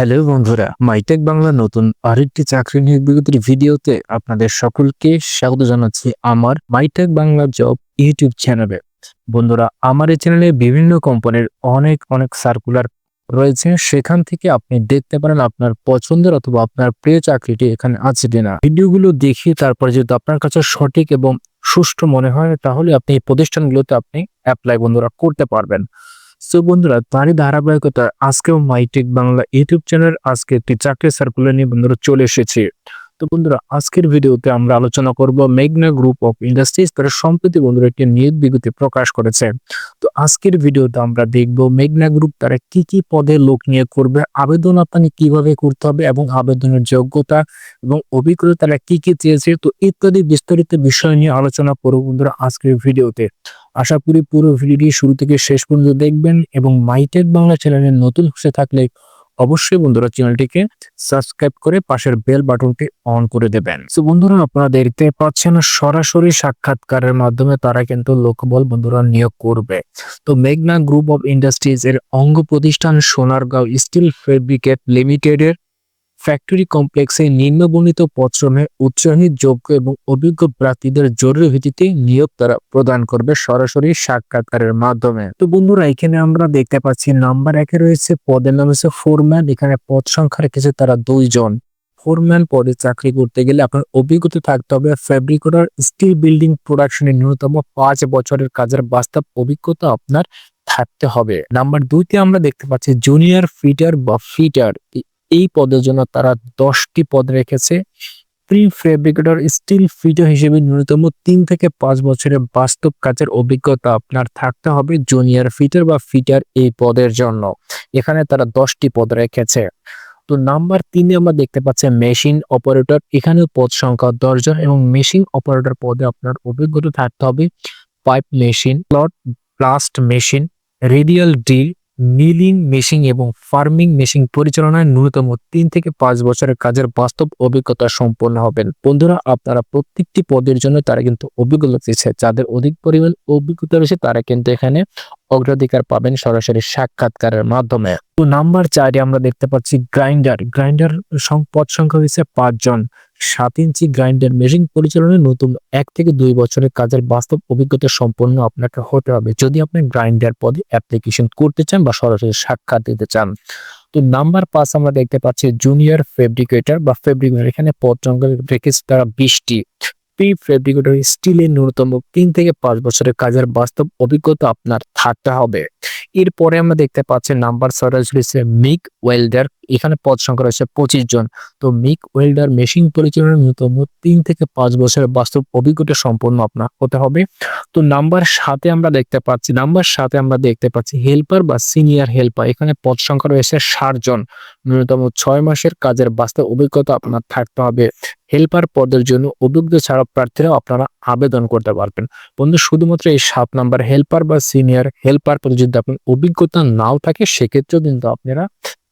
Hello বন্ধুরা, MyTech Bangla নতুন আরেকটি চাকরি নিয়োগ বিজ্ঞপ্তির ভিডিওতে আপনাদের সকলকে স্বাগত জানাচ্ছি আমার মাইটেক বাংলা জব ইউটিউব চ্যানেলে। বন্ধুরা, আমার এই চ্যানেলে বিভিন্ন কোম্পানির অনেক অনেক সার্কুলার রয়েছে। সেখান থেকে আপনি দেখতে পারেন আপনার পছন্দের অথবা আপনার প্রিয় চাকরিটি এখানে আছে কিনা। ভিডিওগুলো দেখি তারপরে যদি আপনার কাছে সঠিক এবং সুষ্ঠু মনে হয়, তাহলে আপনি এই প্রতিষ্ঠানগুলোতে আপনি অ্যাপ্লাই বন্ধুরা করতে পারবেন। সো বন্ধুরা, তারই ধারাবাহিকতা আজকেও মাইটেক বাংলা ইউটিউব চ্যানেল আজকে একটি চাকরি সার্কুলার নিয়ে বন্ধুরা চলে এসেছে। তো বন্ধুরা, আজকের ভিডিওতে আমরা আলোচনা করব মেঘনা গ্রুপ অফ ইন্ডাস্ট্রিজ তারা সম্প্রতি বন্ধুরা একটি নিয়োগ বিজ্ঞপ্তি প্রকাশ করেছে। তো আজকের ভিডিওতে আমরা দেখব মেঘনা গ্রুপ তারা কি কি পদে লোক নিয়োগ করবে, আবেদন আপনাকে কীভাবে করতে হবে এবং আবেদনের যোগ্যতা এবং অভিজ্ঞতা তারা কি কি চেয়েছে, তো ইত্যাদি বিস্তারিত বিষয় নিয়ে আলোচনা করব বন্ধুরা আজকের ভিডিওতে। আশা করি পুরো ভিডিওটি শুরু থেকে শেষ পর্যন্ত দেখবেন এবং মাইটেক বাংলা চ্যানেলে নতুন হয়ে থাকলে অবশ্যই বন্ধুরা চ্যানেলটিকে সাবস্ক্রাইব করে পাশের বেল বাটনটি অন করে দেবেন। তো বন্ধুরা, আপনারা দেখতে পাচ্ছেন সরাসরি সাক্ষাৎকারের মাধ্যমে তারা কিন্তু লোকবল বন্ধুরা নিয়োগ করবে। তো মেঘনা গ্রুপ অফ ইন্ডাস্ট্রিজ এর অঙ্গ প্রতিষ্ঠান সোনারগাঁও স্টিল ফেব্রিকেট লিমিটেডের ফ্যাক্টরি কমপ্লেক্সে নিম্নবর্ণিত পশ্রমে উচ্চারণিত যোগ্য এবং অভিজ্ঞ প্রার্থীদের জরুরি ভিত্তিতে নিয়োগ তারা প্রদান করবে সরাসরি সাক্ষাৎকারের মাধ্যমে। তো বন্ধুরা, এখানে আমরা দেখতে পাচ্ছি নাম্বার একে রয়েছে, পদের নাম হচ্ছে ফোরম্যান, এখানে পদ সংখ্যা রেখেছে তারা দুইজন। ফোরম্যান পদে চাকরি করতে গেলে আপনার অভিজ্ঞতা থাকতে হবে ফ্যাব্রিকেটর স্টিল বিল্ডিং প্রোডাকশনের ন্যূনতম পাঁচ বছরের কাজের বাস্তব অভিজ্ঞতা আপনার থাকতে হবে। নাম্বার দুইতে আমরা দেখতে পাচ্ছি জুনিয়র ফিটার বা ফিটার। এই পদের জন্য তারা দশটি পদ রেখেছে। প্রি ফেব্রিকেটর স্টিল ফিটার হিসেবে ন্যূনতম তিন থেকে পাঁচ বছরের বাস্তব কাজের অভিজ্ঞতা আপনার থাকতে হবে জুনিয়র ফিটার বা ফিটার এই পদের জন্য। এখানে তারা দশটি পদ রেখেছে। তো নাম্বার তিনে আমরা দেখতে পাচ্ছি মেশিন অপারেটর। এখানেও পদ সংখ্যা দশজন এবং মেশিন অপারেটর পদে আপনার অভিজ্ঞতা থাকতে হবে। Pipe machine plot blast machine, radial drill milling, machine এবং ফার্মিং মেশিন পরিচালনায় ন্যূনতম তিন থেকে পাঁচ বছরের কাজের বাস্তব অভিজ্ঞতা সম্পন্ন হবেন। বন্ধুরা, আপনারা প্রত্যেকটি পদের জন্য তারা কিন্তু অভিজ্ঞতা দিচ্ছে যাদের অধিক পরিমাণ অভিজ্ঞতা রয়েছে, তারা কিন্তু এখানে অগ্রাধিকার পাবেন সরাসরি সাক্ষাৎকারের মাধ্যমে। তো নাম্বার চারে আমরা দেখতে পাচ্ছি গ্রাইন্ডার। গ্রাইন্ডার পদ সংখ্যা হয়েছে পাঁচজন সাত ইঞ্চি গ্রাইন্ডার মেশিন পরিচালনায় নতুন এক থেকে দুই বছরের কাজের বাস্তব অভিজ্ঞতা সম্পন্ন আপনাকে হতে হবে। যদি আপনি গ্রাইন্ডার পদে অ্যাপ্লিকেশন করতে চান বা সরাসরি সাক্ষাৎ দিতে চান। তো নাম্বার পাঁচ আমরা দেখতে পাচ্ছি জুনিয়র ফেব্রিকেটর বা ফেব্রিকেটর এখানে পদ সংখ্যা রেখেছে তারা বিশটি প্রি ফেব্রিকেটর স্টিলের ন্যূনতম তিন থেকে পাঁচ বছরের কাজের বাস্তব অভিজ্ঞতা আপনার থাকতে হবে। এরপরে আমরা দেখতে পাচ্ছি নাম্বার ছয় রয়েছে মিক ওয়েল্ডার। এখানে পদ সংখ্যা রয়েছে পঁচিশ জন। তো মিক ওয়েল্ডার মেশিন পরিচালনার ন্যূনতম তিন থেকে পাঁচ বছরের বাস্তব অভিজ্ঞতা সম্পন্ন আপনার হতে হবে। তো নাম্বার সাথে আমরা দেখতে পাচ্ছি, নাম্বার সাথে আমরা দেখতে পাচ্ছি হেল্পার বা সিনিয়র হেল্পার। এখানে পদ সংখ্যা রয়েছে ষাট জন। ন্যূনতম ছয় মাসের কাজের বাস্তব অভিজ্ঞতা আপনার থাকতে হবে। হেল্পার পদের জন্য অভিজ্ঞ ছাড়া প্রার্থীরা আপনারা আবেদন করতে পারবেন। বন্ধু, শুধুমাত্র এই সাত নাম্বার হেল্পার বা সিনিয়র হেল্পার পদে যদি আপনার অভিজ্ঞতা নাও থাকে, সেক্ষেত্রেও কিন্তু আপনারা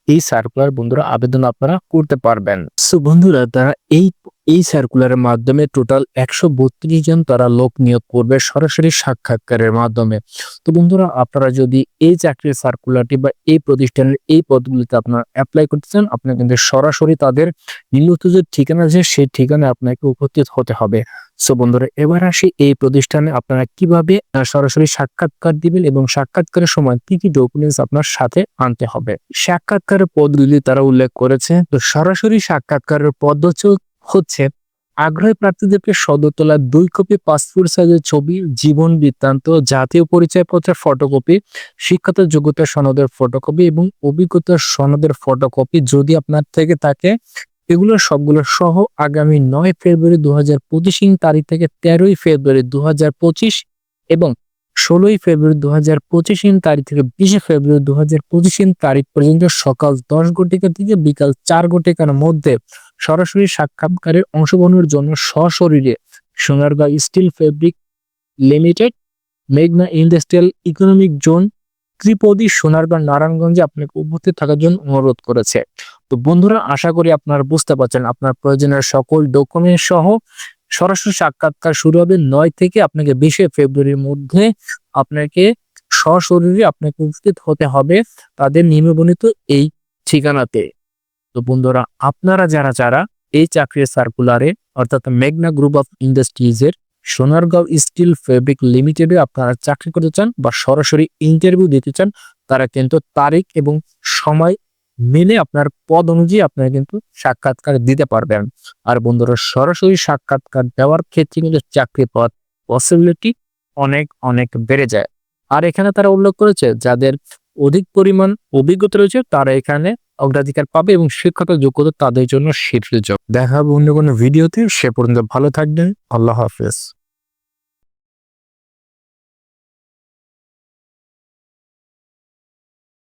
এই সার্কুলার বন্ধুরা আবেদন আপনারা করতে পারবেন। সো বন্ধুরা, তারা এই এই সার্কুলারের মাধ্যমে টোটাল একশো বত্রিশ জন তারা লোক নিয়োগ করবে সরাসরি সাক্ষাৎকারের মাধ্যমে। তো বন্ধুরা, আপনারা যদি এই চাকরির সার্কুলারটি বা এই প্রতিষ্ঠানের এই পদগুলিতে আপনারা অ্যাপ্লাই করতে চান, আপনার কিন্তু সরাসরি তাদের নিম্নত যে ঠিকানা আছে, সেই ঠিকানায় আপনাকে উপস্থিত হতে হবে। সো বন্ধুরা, এবার আসি এই প্রতিষ্ঠানে আপনারা কীভাবে সরাসরি সাক্ষাৎকার দিবেন এবং সাক্ষাৎকারের সময় কি কি ডকুমেন্টস আপনার সাথে আনতে হবে? সাক্ষাৎকারের পদগুলি তারা উল্লেখ করেছে। তো সরাসরি সাক্ষাৎকারের পদ্ধতি হচ্ছে, আগ্রহী প্রার্থীদেরকে সদর তোলা দুই কপি পাসপোর্ট সাইজের ছবি, জীবন বৃত্তান্ত, জাতীয় পরিচয়পত্রের ফটোকপি শিক্ষাত যোগ্যতা সনদের ফটোকপি এবং অভিজ্ঞতার সনদের ফটোকপি যদি আপনার থেকে থাকে এগুলো সবগুলো সহ আগামী নয় ফেব্রুয়ারি দু হাজার পঁচিশ তারিখ থেকে তেরোই ফেব্রুয়ারি দু হাজার পঁচিশ এবং ষোলোই ফেব্রুয়ারি দু হাজার পঁচিশ তারিখ থেকে বিশে ফেব্রুয়ারি দু হাজার পঁচিশ তারিখ পর্যন্ত সকাল দশ ঘটিকা থেকে বিকাল চার ঘটিকার মধ্যে সরাসরি সাক্ষাৎকারে অংশগ্রহণের জন্য সশরীরে সোনারগাঁও স্টিল ফেব্রিক লিমিটেড, মেঘনা ইন্ডাস্ট্রিয়াল ইকোনমিক জোন, ত্রিপদী সোনারগাঁও নারায়ণগঞ্জে আপনাকে উপস্থিত থাকার জন্য অনুরোধ করেছে। তো বন্ধুরা, আশা করি আপনারা বুঝতে পারছেন আপনার প্রয়োজনীয় সকল ডকুমেন্ট সহ সরাসরি সাক্ষাৎকার শুরু হবে নয় থেকে আপনাকে বিশে ফেব্রুয়ারির মধ্যে আপনাকে সশরীরে আপনাকে উপস্থিত হতে হবে তাদের নিম্নবর্ণিত এই ঠিকানাতে। তো বন্ধুরা, আপনারা যারা যারা এই চাকরির সার্কুলারে অর্থাৎ মেঘনা গ্রুপ অফ ইন্ডাস্ট্রিজের সোনারগাঁও স্টিল ফেব্রিক লিমিটেডে আপনারা চাকরি করতে চান বা সরাসরি ইন্টারভিউ দিতে চান, তারা কিন্তু তারিখ এবং সময় মেনে আপনার পদ অনুযায়ী আপনারা কিন্তু সাক্ষাৎকার দিতে পারবেন। আর বন্ধুরা, সরাসরি সাক্ষাৎকার দেওয়ার ক্ষেত্রে কিন্তু চাকরি পাওয়ার পসিবিলিটি অনেক অনেক বেড়ে যায়। আর এখানে তারা উল্লেখ করেছে, যাদের অধিক পরিমাণ অভিজ্ঞতা রয়েছে, তারা এখানে অগ্রাধিকার পাবে এবং শিক্ষাগত যোগ্যতা তাদের জন্য শীর্ষ যোগ দেখা হবে অন্য কোনো ভিডিওতে, সে পর্যন্ত ভালো থাকবেন। আল্লাহ হাফেজ।